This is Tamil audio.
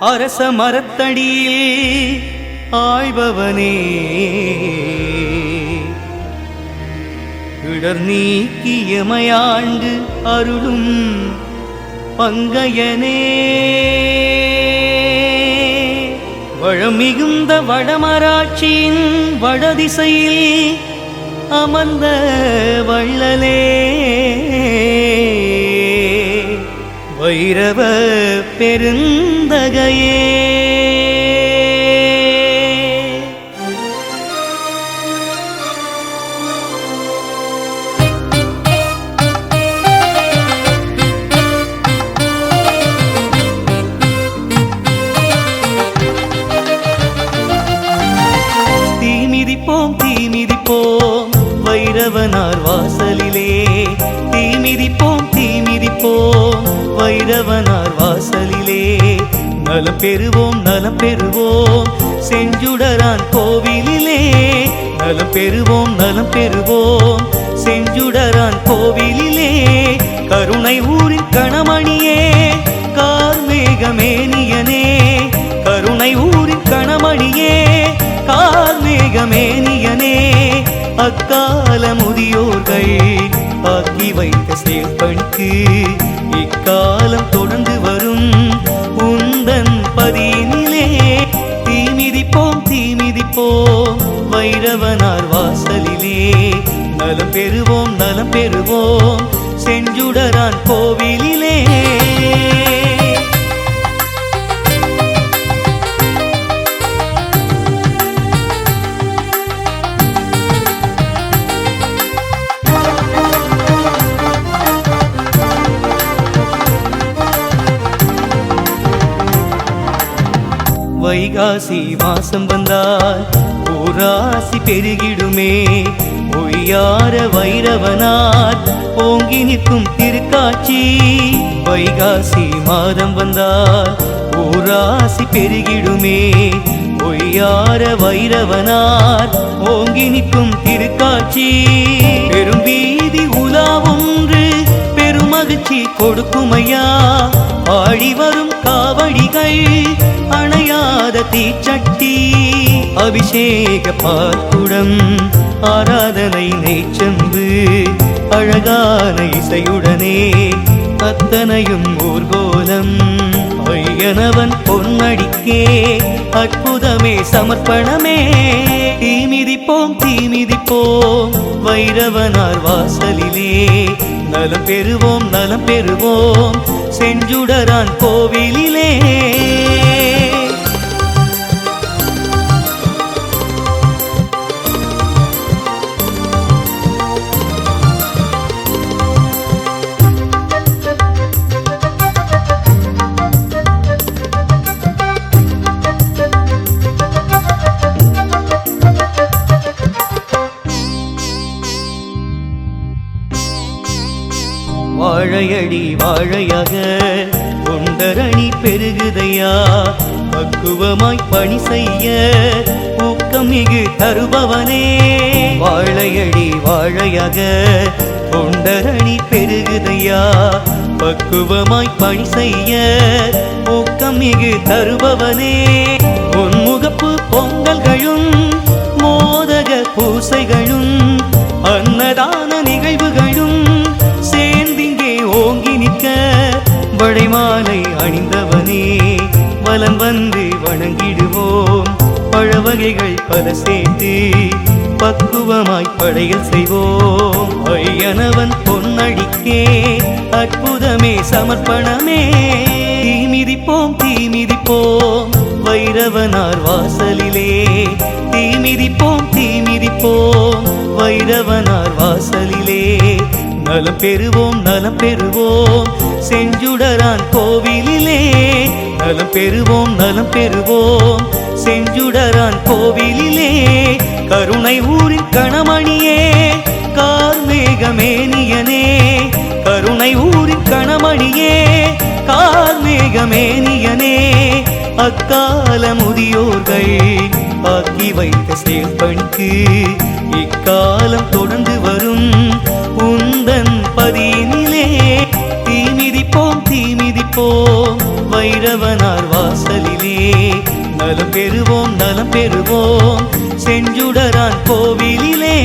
அரச மரத்தடியில் ஆய்பவனே. இடர் நீக்கியமையாண்டு அருளும் பங்கையனே. வளமிகுந்த வடமராட்சியின் வடதிசையில் அமர்ந்த வள்ளலே. வைரவ பெருந்தகையே. தீமிதிப்போம் தீமிதிப்போம் வைரவனார் வாசலிலே. தீமிதிப்போம் தீமிதிப்போம் வைரவனார் வாசலிலே நலம் பெறுவோம் நலம் பெறுவோம். செஞ்சுடரான் கோவிலிலே நலம் பெறுவோம் நலம் பெறுவோம். செஞ்சுடரான் கோவிலிலே கருணை ஊரின் கணமணியே கார்மேகமேனியனே. கருணை ஊரின் கணமணியே கார்மேகமேனியனே. அக்கால முதியோர்கள் ஆக்கி வைத்த சேர்ப்பனுக்கு இக்காலம் தொடர்ந்து வரும்? உந்தன் பதியினிலே தீமிதிப்போம் தீமிதிப்போம். வைரவனார் வாசலிலே நலம் பெறுவோம் நலம் பெறுவோம். செஞ்சுடரான் கோவிலிலே வைகாசி மாசம் வந்தால் ஊராசி பெருகிடுமே. பொய்யார வைரவனார் ஓங்கி நிற்கும் திருக்காட்சி. வைகாசி மாதம் வந்தால் ஊராசி பெருகிடுமே. பொய்யார வைரவனார் ஓங்கி நிற்கும் திருக்காட்சி. பெரும் வீதி உலா ஒன்று பெருமகிழ்ச்சி கொடுக்குமையா. ஆடி வரும் காவடிகள் அணையாத தீச்சட்டி அபிஷேக பாக்குடம் ஆராதனை நெய்ச்சம்பு அழகான இசையுடனே அத்தனையும் ஊர்கோலம். ஐயனவன் பொன்னடிக்கே அற்புதமே சமர்ப்பணமே. தீமிதிப்போம் தீமிதிப்போம் வைரவனார் வாசலிலே. நலம் பெறுவோம் நலம் பெறுவோம் செஞ்சுடரான் கோவிலிலே. வாழையாக கொண்டரணி பெருகுதையா? பக்குவமாய் பணி செய்ய ஊக்கம் மிகு தருபவனே. வாழையடி வாழையாக கொண்டரணி பெருகுதையா? பக்குவமாய் பணி செய்ய ஊக்கம் மிகு தருபவனே. மாலை அணிந்தவனே வலம் வந்து வணங்கிடுவோம். பழவகைகள் பல சேர்த்து பக்குவமாய் படையல் செய்வோம். ஐயனவன் பொன்னடிக்கே அற்புதமே சமர்ப்பணமே. தீமிதிப்போம் தீமிதிப்போம் வைரவனார் வாசலிலே. தீமிதிப்போம் தீமிதிப்போம் வைரவனார் வாசலிலே. நலம் பெறுவோம் நலம் பெறுவோம். செஞ்சுடரான் கோவிலிலே நலம் பெறுவோம் நலம் பெறுவோம். செஞ்சுடரான் கோவிலிலே கருணை ஊரின் கணமணியே கார்மேகமேனியனே. கருணை ஊரின் கணமணியே கார்மேகமேனியனே. அக்கால முதியோர்கள் ஆக்கி வைத்த சேர்ப்பனுக்கு இக்காலம் தொடர்ந்து வரும். பாதியினிலே தீமிதிப்போம் தீமிதிப்போம். வைரவனார் வாசலிலே நலம் பெறுவோம் நலம் பெறுவோம். செஞ்சுடரான் கோவிலிலே